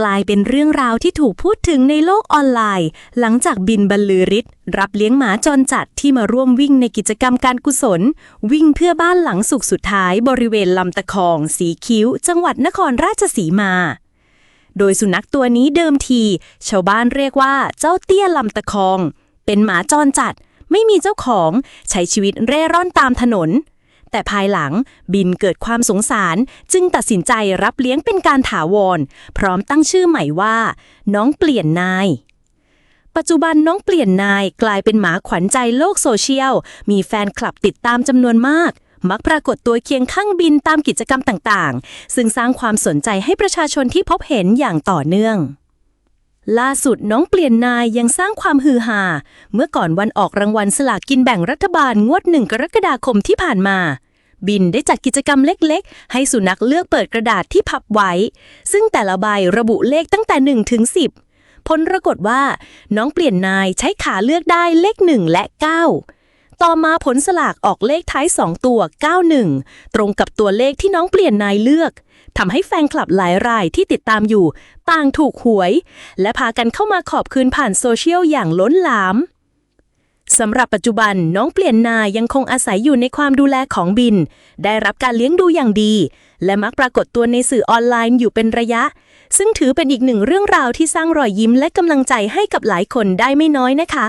กลายเป็นเรื่องราวที่ถูกพูดถึงในโลกออนไลน์ หลังจากบินบรรลือฤทธิ์รับเลี้ยงหมาจรจัดที่มาร่วมวิ่งในกิจกรรมการกุศล วิ่งเพื่อบ้านหลังสุขสุดท้ายบริเวณลำตะคอง สีคิ้ว จังหวัดนครราชสีมา โดยสุนัขตัวนี้เดิมที ชาวบ้านเรียกว่าเจ้าเตี้ยลำตะคอง เป็นหมาจรจัด ไม่มีเจ้าของ ใช้ชีวิตเร่ร่อนตามถนน แต่ภายหลังบินเกิดความสงสาร จึงตัดสินใจรับเลี้ยงเป็นการถาวร พร้อมตั้งชื่อใหม่ว่า น้องเปลี่ยนนาย ปัจจุบันน้องเปลี่ยนนายกลายเป็นหมาขวัญใจโลกโซเชียล มีแฟนคลับติดตามจำนวนมาก มักปรากฏตัวเคียงข้างบินตามกิจกรรมต่างๆ ซึ่งสร้างความสนใจให้ประชาชนที่พบเห็นอย่างต่อเนื่อง ล่าสุดน้องเปลี่ยนนายยังสร้างความฮือฮาเมื่อก่อนวันออกรางวัลสลากกินแบ่งรัฐบาลงวดหนึ่งกรกฎาคมที่ผ่านมา บินได้จัดกิจกรรมเล็กๆ ให้สุนัขเลือกเปิดกระดาษที่พับไว้ ซึ่งแต่ละใบระบุเลขตั้งแต่1ถึง10 ผลปรากฏว่า น้องเปลี่ยนนายใช้ขาเลือกได้เลข 1 และ 9 ต่อมาผลสลากออกเลขท้าย 2 ตัว 91 ตรงกับตัวเลขที่น้องเปลี่ยนนายเลือกทำให้แฟนคลับหลายรายที่ติดตามอยู่ ต่างถูกหวย และพากันเข้ามาขอบคืนผ่านโซเชียลอย่างล้นหลามสำหรับปัจจุบันน้องเปลี่ยนนายยังคงอาศัยอยู่ในความดูแลของบิน ได้รับการเลี้ยงดูอย่างดี และมักปรากฏตัวในสื่อออนไลน์อยู่เป็นระยะ ซึ่งถือเป็นอีกหนึ่งเรื่องราวที่สร้างรอยยิ้มและกำลังใจให้กับหลายคนได้ไม่น้อยนะคะ